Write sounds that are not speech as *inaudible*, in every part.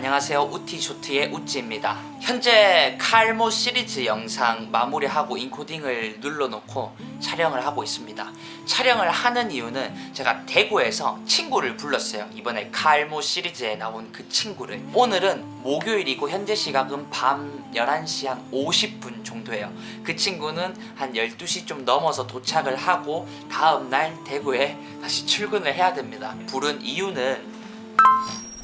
안녕하세요. 우티쇼트의 우찌입니다. 현재 칼모 시리즈 영상 마무리하고 인코딩을 눌러놓고 촬영을 하고 있습니다. 촬영을 하는 이유는 제가 대구에서 친구를 불렀어요. 이번에 칼모 시리즈에 나온 그 친구를. 오늘은 목요일이고 현재 시각은 밤 11시 한 50분 정도예요. 그 친구는 한 12시 좀 넘어서 도착을 하고 다음날 대구에 다시 출근을 해야 됩니다. 부른 이유는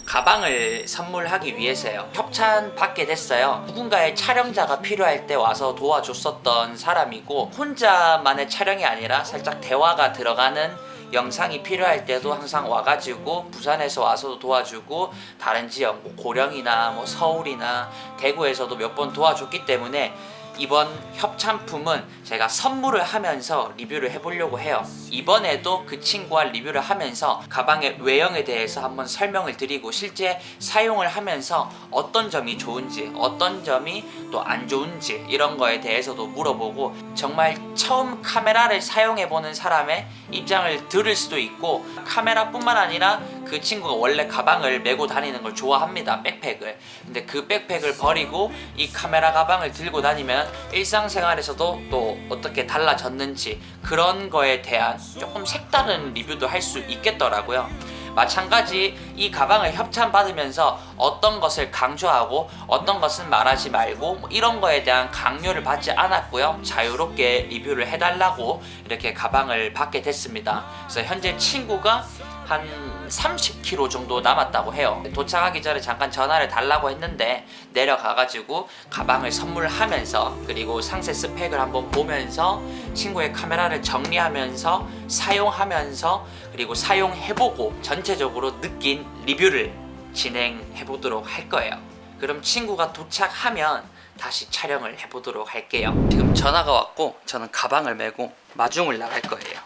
가방을 선물하기 위해서요. 협찬 받게 됐어요. 누군가의 촬영자가 필요할 때 와서 도와줬었던 사람이고 혼자만의 촬영이 아니라 살짝 대화가 들어가는 영상이 필요할 때도 항상 와가지고 부산에서 와서 도와주고 다른 지역 뭐 고령이나 뭐 서울이나 대구에서도 몇 번 도와줬기 때문에 이번 협찬품은 제가 선물을 하면서 리뷰를 해보려고 해요. 이번에도 그 친구와 리뷰를 하면서 가방의 외형에 대해서 한번 설명을 드리고 실제 사용을 하면서 어떤 점이 좋은지 어떤 점이 또 안 좋은지 이런 거에 대해서도 물어보고 정말 처음 카메라를 사용해보는 사람의 입장을 들을 수도 있고 카메라뿐만 아니라 그 친구가 원래 가방을 메고 다니는 걸 좋아합니다 백팩을 근데 그 백팩을 버리고 이 카메라 가방을 들고 다니면 일상생활에서도 또 어떻게 달라졌는지 그런 거에 대한 조금 색다른 리뷰도 할 수 있겠더라고요. 마찬가지 이 가방을 협찬 받으면서 어떤 것을 강조하고 어떤 것은 말하지 말고 뭐 이런 거에 대한 강요를 받지 않았고요. 자유롭게 리뷰를 해달라고 이렇게 가방을 받게 됐습니다. 그래서 현재 친구가 한 30km 정도 남았다고 해요. 도착하기 전에 잠깐 전화를 달라고 했는데 내려가가지고 가방을 선물하면서 그리고 상세 스펙을 한번 보면서 친구의 카메라를 정리하면서 사용하면서 그리고 사용해보고 전체적으로 느낀 리뷰를 진행해보도록 할 거예요. 그럼 친구가 도착하면 다시 촬영을 해보도록 할게요. 지금 전화가 왔고 저는 가방을 메고 마중을 나갈 거예요.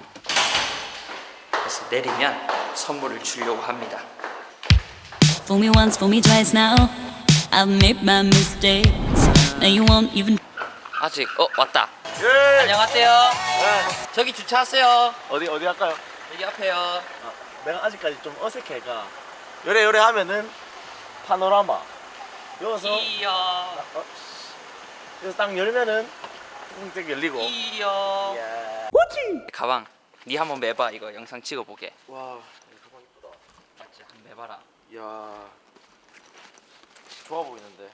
그래서 내리면 선물을 주려고 합니다. Fool me once, fool me twice now. I've made my mistakes. Now you won't even 아직 어 왔다. 예. 안녕하세요. 저기 주차하세요. 어디 어디 할까요? 여기 앞에요. 아, 내가 아직까지 좀 어색해가. 요래 요래 하면은 파노라마. 여기서 이요. 어, 여기서 딱 열면은 꽁짝 열리고. 이요. 이야. 가방. 니 한번 매봐 이거 영상 찍어보게. 와. 매봐라. 이야. 좋아 보이는데.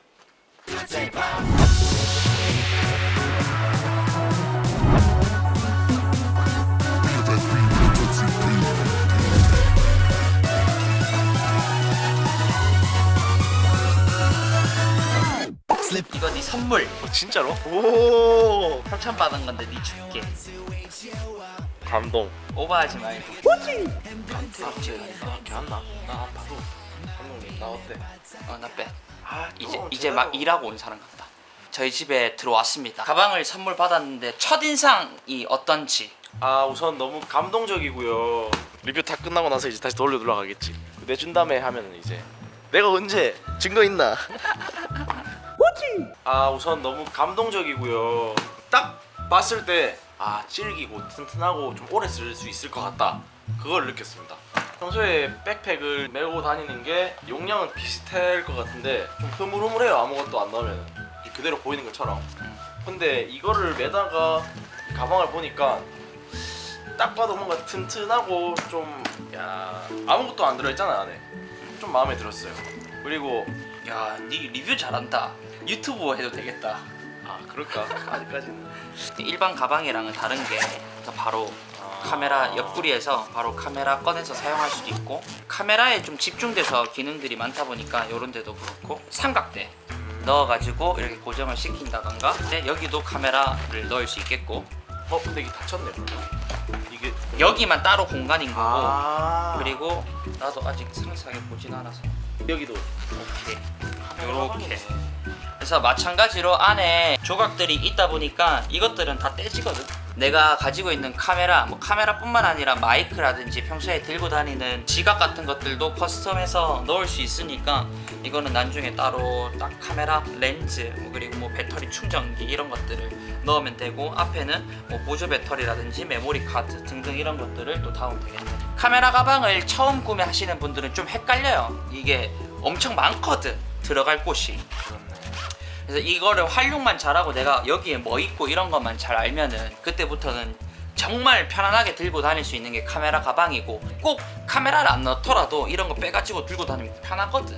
이거 네 선물. 어, 진짜로? 오. 협찬 받은 건데 니 줄게. 감동. 오버하지 말고. 바로 제가 개한다. 나 바로. 감독님 나 어때? 어나 빼. 아, 이제 이제. 막 일하고 온 사람 같다. 저희 집에 들어왔습니다. 가방을 선물 받았는데 첫 인상이 어떤지. 아 우선 너무 감동적이고요 리뷰 다 끝나고 나서 이제 다시 돌려 돌아가겠지 내준 다음에 하면은 이제 내가 언제 증거 있나 *laughs* 아 우선 너무 감동적이고요 딱 봤을 때 아 질기고 튼튼하고 좀 오래 쓸 수 있을 것 같다. 그걸 느꼈습니다. 평소에 백팩을 메고 다니는 게 용량은 비슷할 것 같은데 좀 흐물흐물해요 아무것도 안 넣으면 그대로 보이는 것처럼. 근데 이거를 매다가 이 가방을 보니까 딱 봐도 뭔가 튼튼하고 좀 야 아무것도 안 들어있잖아 안에. 좀 마음에 들었어요. 그리고 야, 니 리뷰 잘한다. 유튜브 해도 되겠다. 아 그럴까? 아직까지는. 일반 가방이랑은 다른 게 바로 카메라 옆구리에서 바로 카메라 꺼내서 사용할 수도 있고 카메라에 좀 집중돼서 기능들이 많다 보니까 이런 데도 그렇고 삼각대 넣어가지고 이렇게 고정을 시킨다던가? 근데 여기도 카메라를 넣을 수 있겠고. 어 근데 이게 닫혔네 이게 여기만 따로 공간인 거고. 아. 그리고 나도 아직 상세하게 보진 않아서. 여기도. 이렇게 이렇게 그래서 마찬가지로 안에 조각들이 있다 보니까 이것들은 다 떼지거든. 내가 가지고 있는 카메라 뭐 카메라뿐만 아니라 마이크라든지 평소에 들고 다니는 지갑 같은 것들도 커스텀해서 넣을 수 있으니까 이거는 나중에 따로 딱 카메라 렌즈 뭐 그리고 뭐 배터리 충전기 이런 것들을 넣으면 되고 앞에는 뭐 보조 배터리라든지 메모리 카드 등등 이런 것들을 또 다우면 되겠네. 카메라 가방을 처음 구매하시는 분들은 좀 헷갈려요. 이게 엄청 많거든 들어갈 곳이 그래서 이거를 활용만 잘하고 내가 여기에 뭐 있고 이런 것만 잘 알면은 그때부터는 정말 편안하게 들고 다닐 수 있는 게 카메라 가방이고 꼭 카메라를 안 넣더라도 이런 거 빼가지고 들고 다니면 편하거든.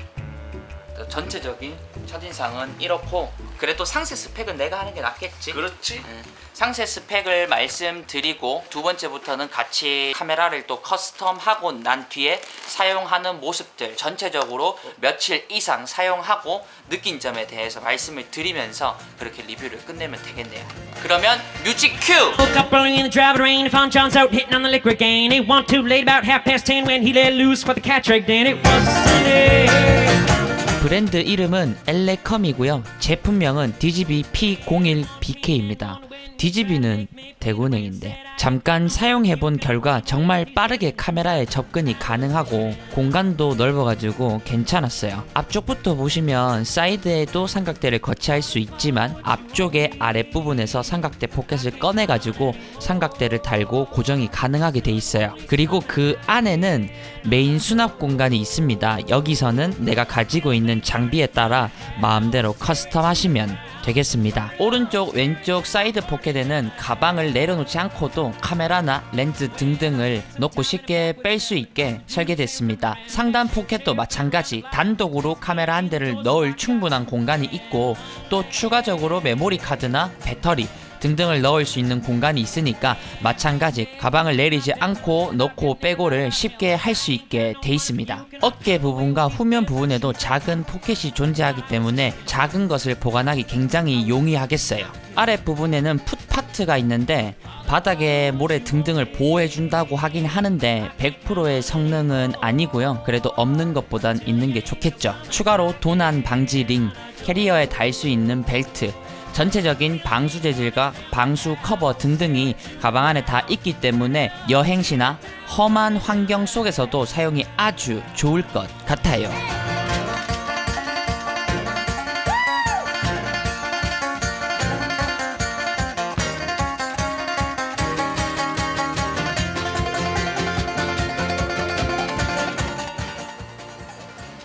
전체적인 첫인상은 이렇고 그래도 상세 스펙은 내가 하는 게 낫겠지 그렇지. 음, 상세 스펙을 말씀드리고 두 번째부터는 같이 카메라를 또 커스텀하고 난 뒤에 사용하는 모습들 전체적으로 며칠 이상 사용하고 느낀 점에 대해서 말씀을 드리면서 그렇게 리뷰를 끝내면 되겠네요. 그러면 뮤직 큐! Woke up early in the driving rain and found John's out hitting on the liquor game. It wasn't too late, about half past ten when he let loose for the cat trick. Then it was Sunday. 브랜드 이름은 엘레컴이고요. 제품명은 DGB P01BK입니다. DGB는 대구은행인데 잠깐 사용해본 결과 정말 빠르게 카메라에 접근이 가능하고 공간도 넓어가지고 괜찮았어요. 앞쪽부터 보시면 사이드에도 삼각대를 거치할 수 있지만 앞쪽의 아랫부분에서 삼각대 포켓을 꺼내가지고 삼각대를 달고 고정이 가능하게 돼 있어요. 그리고 그 안에는 메인 수납 공간이 있습니다. 여기서는 내가 가지고 있는 장비에 따라 마음대로 커스텀 하시면 되겠습니다. 오른쪽, 왼쪽 사이드 포켓에는 가방을 내려놓지 않고도 카메라나 렌즈 등등을 넣고 쉽게 뺄 수 있게 설계됐습니다. 상단 포켓도 마찬가지 단독으로 카메라 한 대를 넣을 충분한 공간이 있고 또 추가적으로 메모리 카드나 배터리 등등을 넣을 수 있는 공간이 있으니까 마찬가지 가방을 내리지 않고 넣고 빼고를 쉽게 할 수 있게 돼 있습니다. 어깨 부분과 후면 부분에도 작은 포켓이 존재하기 때문에 작은 것을 보관하기 굉장히 용이하겠어요. 아랫 부분에는 풋파트가 있는데 바닥에 모래 등등을 보호해 준다고 하긴 하는데 100%의 성능은 아니고요. 그래도 없는 것보단 있는 게 좋겠죠. 추가로 도난 방지 링, 캐리어에 달 수 있는 벨트, 전체적인 방수 재질과 방수 커버 등등이 가방 안에 다 있기 때문에 여행 시나 험한 환경 속에서도 사용이 아주 좋을 것 같아요.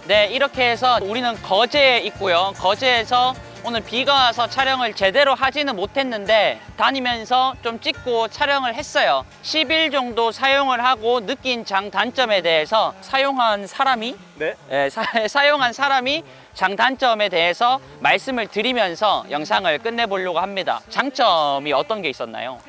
네, 이렇게 해서 우리는 거제에 있고요. 거제에서 오늘 비가 와서 촬영을 제대로 하지는 못했는데 다니면서 좀 찍고 촬영을 했어요. 10일 정도 사용을 하고 느낀 장단점에 대해서 사용한 사람이 네. 예, 사, *laughs* 사용한 사람이 장단점에 대해서 말씀을 드리면서 영상을 끝내보려고 합니다. 장점이 어떤 게 있었나요?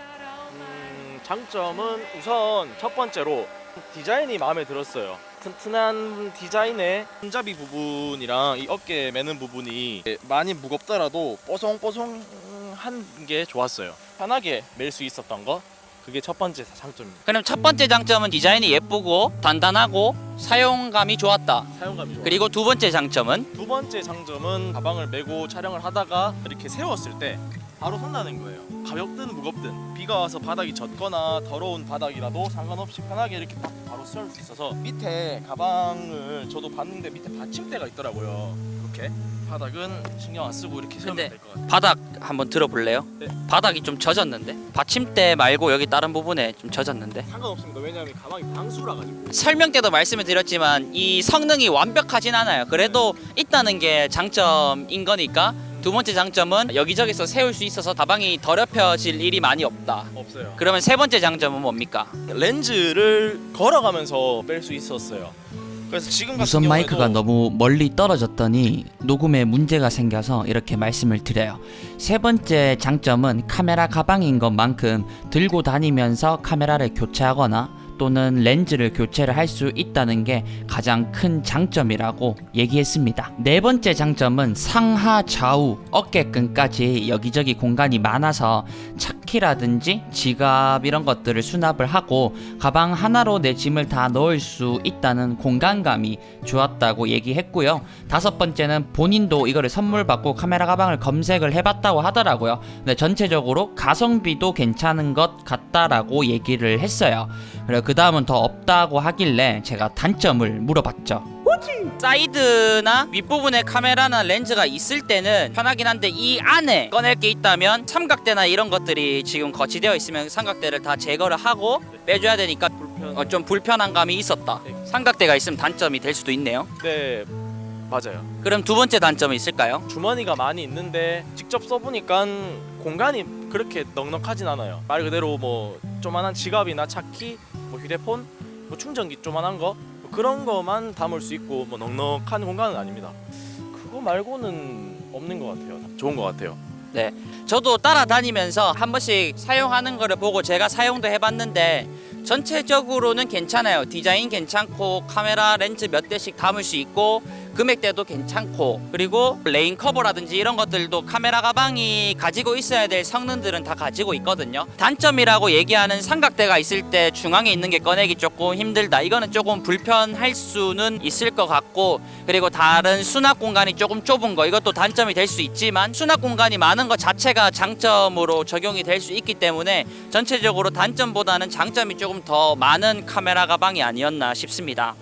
음, 장점은 우선 첫 번째로 디자인이 마음에 들었어요. 튼튼한 디자인의 손잡이 부분이랑 이 어깨 매는 부분이 많이 무겁더라도 뽀송뽀송한 게 좋았어요. 편하게 멜 수 있었던 거 그게 첫 번째 장점입니다. 그럼 첫 번째 장점은 디자인이 예쁘고 단단하고 사용감이 좋았다. 사용감이 좋아요. 그리고 두 번째 장점은 두 번째 장점은 가방을 메고 촬영을 하다가 이렇게 세웠을 때 바로 손나는 거예요. 가볍든 무겁든 비가 와서 바닥이 젖거나 더러운 바닥이라도 상관없이 편하게 이렇게 딱 바로 세울 수 있어서 밑에 가방을 저도 봤는데 밑에 받침대가 있더라고요. 이렇게 바닥은 신경 안 쓰고 이렇게 세우면 근데 될것 같아요. 바닥 한번 들어볼래요? 네. 바닥이 좀 젖었는데 받침대 말고 여기 다른 부분에 좀 젖었는데 상관없습니다. 왜냐하면 가방이 방수라 가지고 설명 때도 말씀을 드렸지만 이 성능이 완벽하진 않아요. 그래도 있다는 게 장점인 거니까 두 번째 장점은 여기저기서 세울 수 있어서 가방이 더럽혀질 일이 많이 없다. 없어요. 그러면 세 번째 장점은 뭡니까? 렌즈를 걸어가면서 뺄 수 있었어요. 그래서 지금 같은 무선 마이크가 경우에도 너무 멀리 떨어졌더니 녹음에 문제가 생겨서 이렇게 말씀을 드려요. 세 번째 장점은 카메라 가방인 것만큼 들고 다니면서 카메라를 교체하거나 또는 렌즈를 교체를 할 수 있다는 게 가장 큰 장점이라고 얘기했습니다. 네 번째 장점은 상하 좌우 어깨끈까지 여기저기 공간이 많아서 차키라든지 지갑 이런 것들을 수납을 하고 가방 하나로 내 짐을 다 넣을 수 있다는 공간감이 좋았다고 얘기했고요. 다섯 번째는 본인도 이거를 선물 받고 카메라 가방을 검색을 해봤다고 하더라고요. 근데 전체적으로 가성비도 괜찮은 것 같다라고 얘기를 했어요. 그리고 그 다음은 더 없다고 하길래 제가 단점을 물어봤죠. 사이드나 윗부분에 카메라나 렌즈가 있을 때는 편하긴 한데 이 안에 꺼낼 게 있다면 삼각대나 이런 것들이 지금 거치되어 있으면 삼각대를 다 제거를 하고 빼줘야 되니까 불편. 어, 좀 불편한 감이 있었다. 네. 삼각대가 있으면 단점이 될 수도 있네요. 네 맞아요. 그럼 두 번째 단점이 있을까요? 주머니가 많이 있는데 직접 써보니까 공간이 그렇게 넉넉하진 않아요. 말 그대로 뭐 조만한 지갑이나 차키, 뭐 휴대폰, 뭐 충전기 조만한 거 뭐 그런 거만 담을 수 있고 뭐 넉넉한 공간은 아닙니다. 그거 말고는 없는 것 같아요. 좋은 것 같아요. 저도 따라다니면서 한 번씩 사용하는 거를 보고 제가 사용도 해봤는데 전체적으로는 괜찮아요. 디자인 괜찮고 카메라 렌즈 몇 대씩 담을 수 있고 금액대도 괜찮고 그리고 레인 커버라든지 이런 것들도 카메라 가방이 가지고 있어야 될 성능들은 다 가지고 있거든요. 단점이라고 얘기하는 삼각대가 있을 때 중앙에 있는 게 꺼내기 조금 힘들다. 이거는 조금 불편할 수는 있을 것 같고 그리고 다른 수납 공간이 조금 좁은 거 이것도 단점이 될 수 있지만 수납 공간이 많은 것 자체가 장점으로 적용이 될 수 있기 때문에 전체적으로 단점보다는 장점이 조금 더 많은 카메라 가방이 아니었나 싶습니다.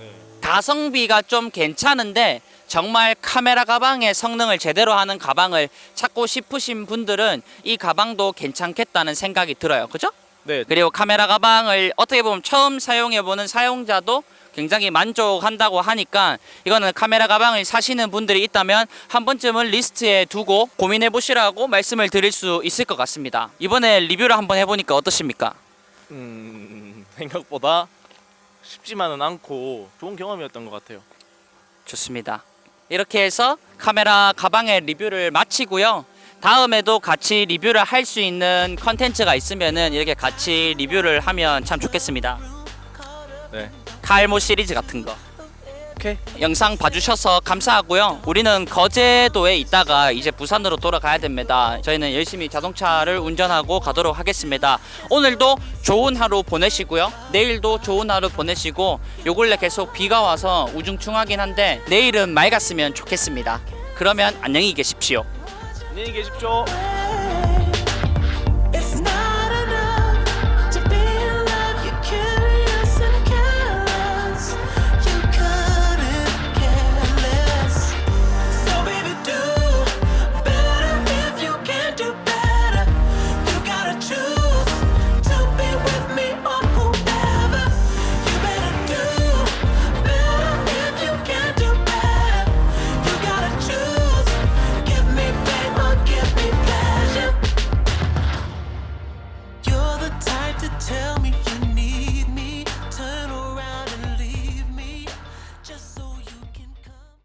가성비가 좀 괜찮은데 정말 카메라 가방의 성능을 제대로 하는 가방을 찾고 싶으신 분들은 이 가방도 괜찮겠다는 생각이 들어요. 그죠? 네, 그리고 카메라 가방을 어떻게 보면 처음 사용해 보는 사용자도 굉장히 만족한다고 하니까 이거는 카메라 가방을 사시는 분들이 있다면 한 번쯤은 리스트에 두고 고민해 보시라고 말씀을 드릴 수 있을 것 같습니다. 이번에 리뷰를 한번 해보니까 어떠십니까? 음, 생각보다 쉽지만은 않고 좋은 경험이었던 것 같아요. 좋습니다. 이렇게 해서 카메라 가방의 리뷰를 마치고요. 다음에도 같이 리뷰를 할 수 있는 컨텐츠가 있으면은 이렇게 같이 리뷰를 하면 참 좋겠습니다. 네, 칼모 시리즈 같은 거. 오케이. 영상 봐주셔서 감사하고요. 우리는 거제도에 있다가 이제 부산으로 돌아가야 됩니다. 저희는 열심히 자동차를 운전하고 가도록 하겠습니다. 오늘도 좋은 하루 보내시고요. 내일도 좋은 하루 보내시고 요 근래 계속 비가 와서 우중충하긴 한데 내일은 맑았으면 좋겠습니다. 그러면 안녕히 계십시오. 안녕히 계십시오.